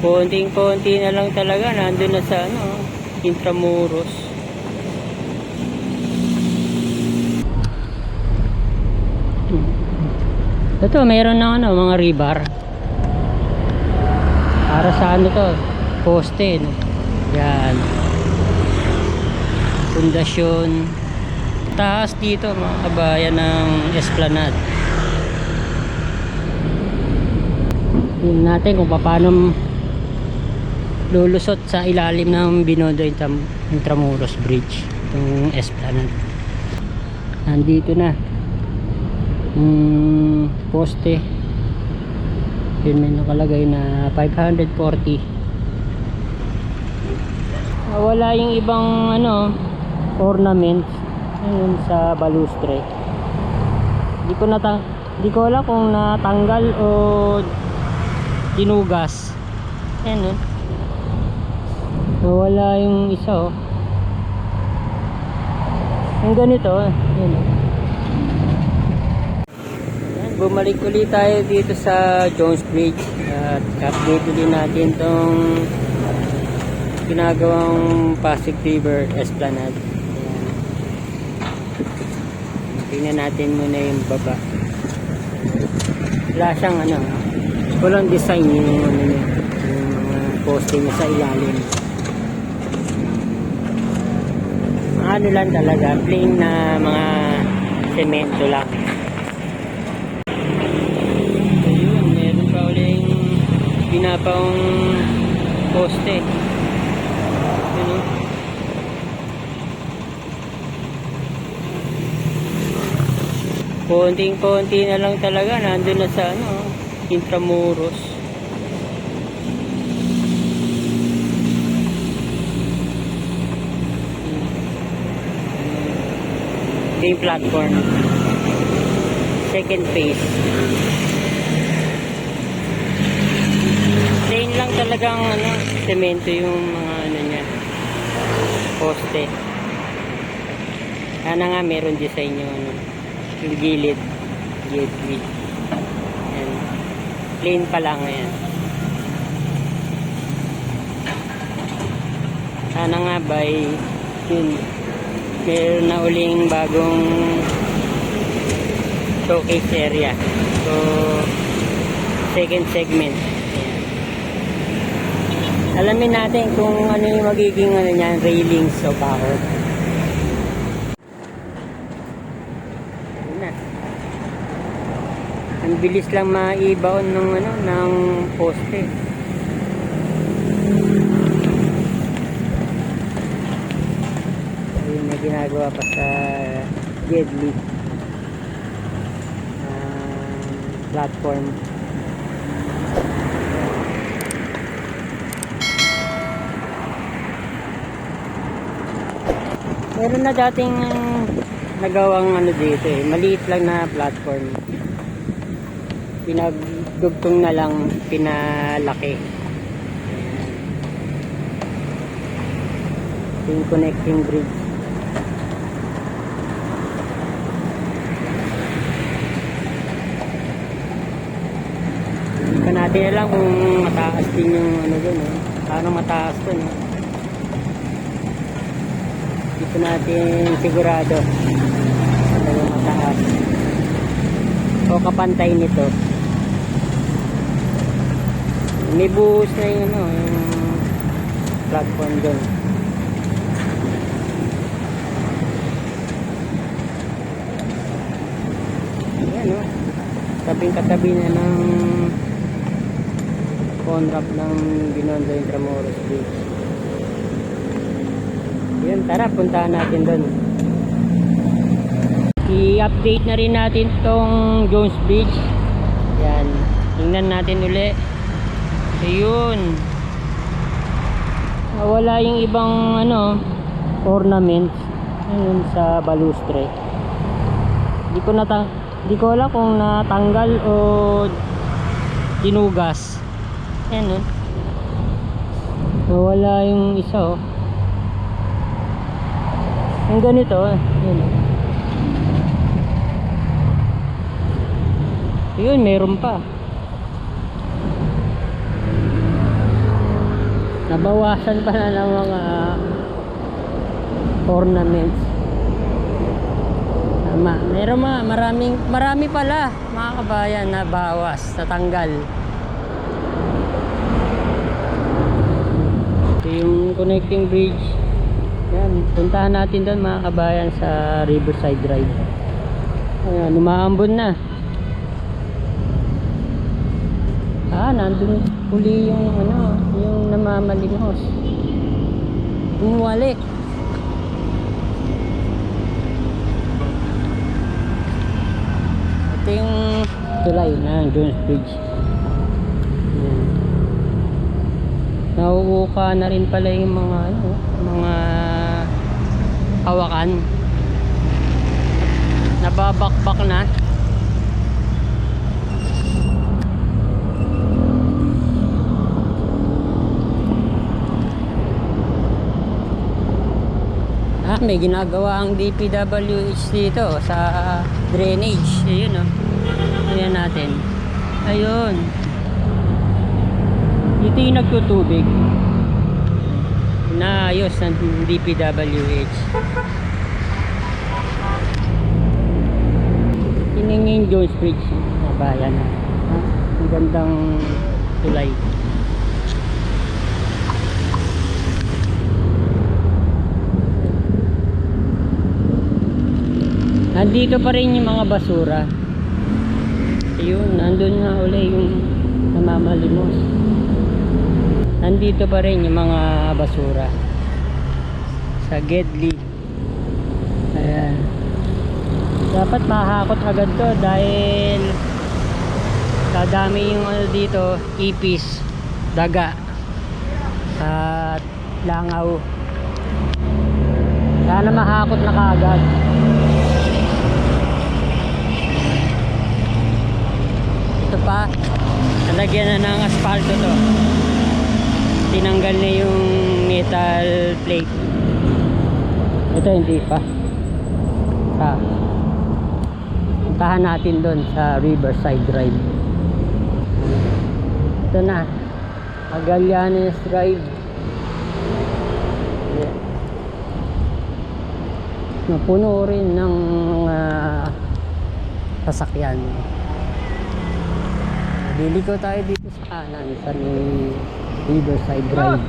Konting-konti na lang talaga. Nandun na sa ano, Intramuros. Ito, mayroon na ano, mga rebar. Para sa ano to? Poste, no? Yan. Pundasyon. Taas dito, mga kabayan ng Esplanade. Tingnan natin kung paano lulusot sa ilalim ng Binondo Intram Intramuros Bridge. Itong Esplanade. Nandito na. Yung poste. Yun may nakalagay na 540. Ah, Wala yung ibang ano ornaments ayun sa balustre. Di ko natang di ko alam kung natanggal o tinugas. Ayan no. Wala yung isa oh. Yung ganito, yun oh. Bumalik ulit tayo dito sa Jones Bridge at update ulit natin tong ginagawang Pasig River Esplanade. Ayan. Tingnan natin muna yung baba. Wala siyang ano, walang design yung ano yung poste niya sa ilalim. Mga ano lang talaga, plain na mga semento lang. Ayun, meron pa uling pinapang poste. Yun o. Konting-konti na lang talaga, nandun na sa ano, Intramuros. Ito yung platform. Second phase. Plain lang talagang ano, semento yung mga ano niya. Poste. Sana nga meron design yung ano, yung gilid. Gilid. Plain pa lang yan. Sana nga by yun, meron na uling bagong showcase area. So, second segment. Ayan. Alamin natin kung ano yung magiging ano niyan, railings o bakod. Ayun na. Ang bilis lang maibaon ng ano ng poste. Ayun na ginagawa pa sa Gedli. Um, platform. Meron na dating nagawang ano dito eh. Maliit lang na platform. Pinagdugtong na lang pinalaki. Yung connecting bridge. Natin na lang kung mataas din yung ano doon. Eh. Paano mataas doon. Eh. Dito natin sigurado. Ano yung mataas. O kapantay nito. May buhos na yung ano, yung platform doon. Ayan o. Tabing katabi na ng conrap ng Binondo Intramuros Beach. Yun, tara, puntahan natin doon. I-update na rin natin tong Jones Bridge. Yan. Tingnan natin uli. Ayun. Wala yung ibang ano, ornaments. Ayun sa balustre. Di ko natang di ko alam kung natanggal o tinugas. Ayan oh. Wala yung isa oh. Yung ganito, yun. Yun, meron pa. nabawasan pa na ng mga ornaments Tama. Meron ma, maraming, marami pala mga kabayan na bawas, natanggal. Yung connecting bridge. Yan, puntahan natin doon mga kabayan sa Riverside Drive. Ayan, umaambon na. Ah, nandun uli yung ano, yung namamalimos. Umuwalik. Ito yung tulay na Jones Bridge. Ayan. Nauuka na rin pala yung mga ano, mga hawakan. Nababakbak na. Ah, may ginagawa ang DPWH dito sa drainage. Ayun oh. Ayan natin. Ayun. Ito yung nagtutubig. Naayos ng DPWH. Tiningin Jones Bridge. na bayan. Ang gandang tulay. Nandito pa rin yung mga basura. Ayun, nandun nga uli yung namamalimos. Nandito pa rin yung mga basura. Sa Gedli. Ayan. Dapat mahakot agad to dahil kadami yung ano dito, ipis, daga, at langaw. Sana mahakot na kaagad. ito pa nalagyan na ng asfalto to tinanggal na yung metal plate. Ito hindi pa. Pa. Puntahan natin doon sa Riverside Drive. Ito na. Magallanes Drive. Ayan. napuno rin ng mga sasakyan. Liliko tayo dito sa kanan sa may Riverside Drive.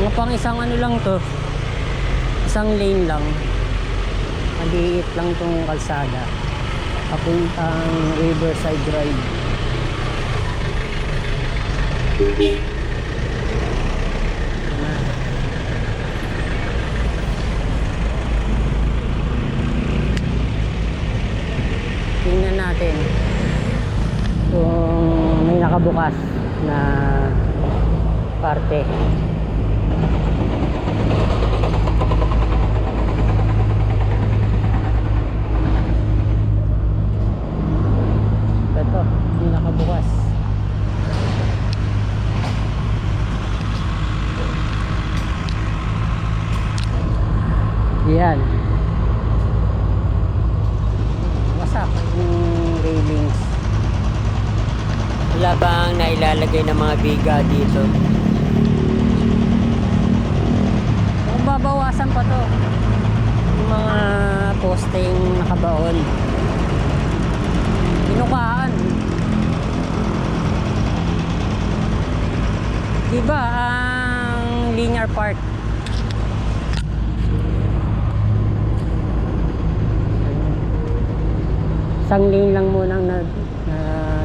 Mga pang isang ano lang to. Isang lane lang. Maliit lang tong kalsada. Papuntang Riverside Drive. tingnan natin nakabukas na parte. Ito hindi nakabukas. Yan wasak yung railings wala bang nailalagay ng mga biga dito. Kung babawasan pa to. Yung mga posting nakabaon. Pinukaan diba ang linear park isang lang muna na, na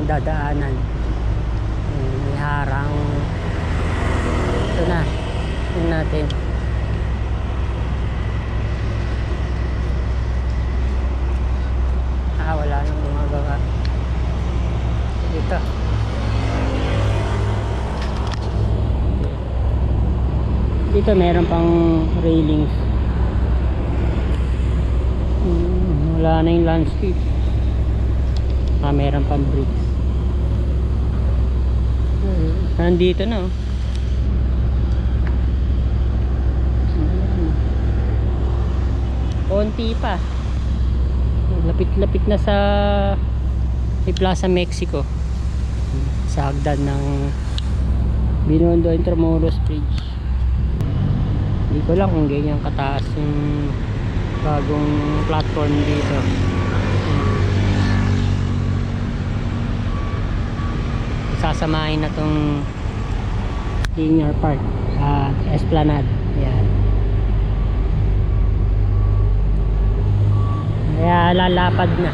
dadaanan. Ayun, may harang. Ito na. Ito natin. Ah wala nang gumagawa. Dito. Dito meron pang railings. Hmm, wala na yung landscape. Ah, meron pang bricks. Nandito na oh. Konti pa. Lapit-lapit na sa may Plaza Mexico. sa hagdan ng Binondo Intramuros Bridge hindi ko lang kung ganyan kataas yung bagong platform dito sasamahin na tong linear park at esplanade. Yan kaya lalapad na.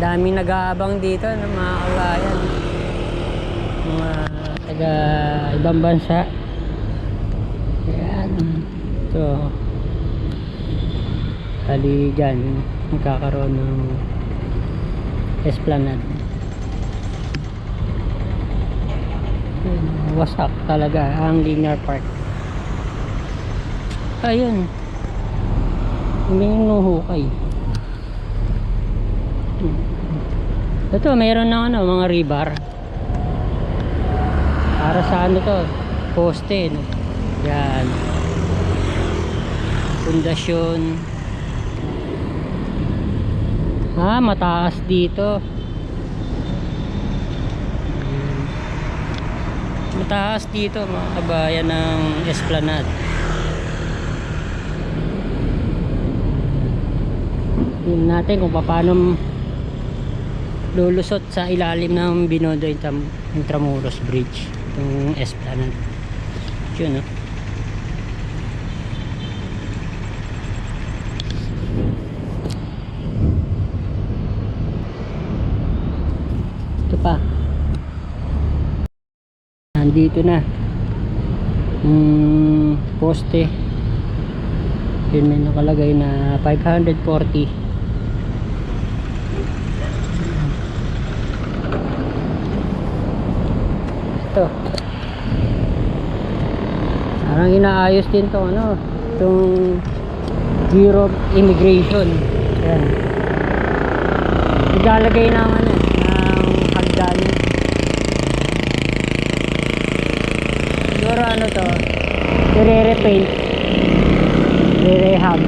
Daming nag-aabang dito ng mga kabayan. Mga taga ibang bansa. Yan so hali dyan magkakaroon ng esplanade. Wasak talaga ang linear park. Ayun. Hindi yung nuhukay. Ito mayroon ng ano mga rebar. Para sa ano to poste no? yan. Pundasyon ah mataas dito. Mataas dito mga kabayan ng esplanade. Tingnan natin kung paano lulusot sa ilalim ng Intram Intramuros Bridge itong esplanade. Yun no ito pa nandito na. Yung poste. Yun may nakalagay na 540 ito. Parang inaayos din to ano itong Bureau of Immigration. Yan ilalagay ng ano ng hagdan siguro ano to i-repaint i-rehab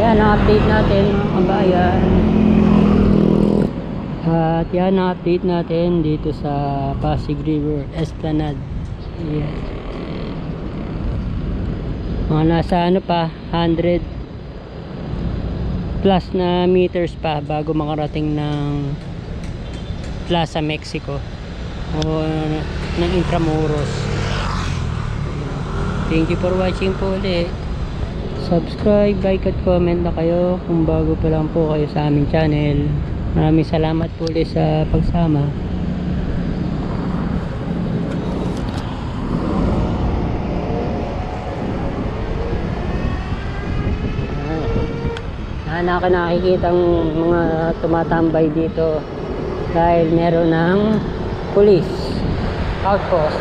ayan na-update natin mga kabayan. At yan na-update natin dito sa Pasig River Esplanade. Ayan. mga nasa ano pa 100 plus na meters pa bago makarating ng Plaza Mexico o ng Intramuros. Thank you for watching po ulit. Subscribe, like at comment na kayo kung bago pa lang po kayo sa aming channel. Maraming salamat po ulit sa pagsama. Ka nakikita mga tumatambay dito dahil meron ng police. Outpost.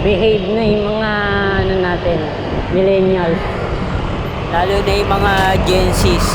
Behave na yung mga ano natin millennials. Lalo na yung mga Gen Zs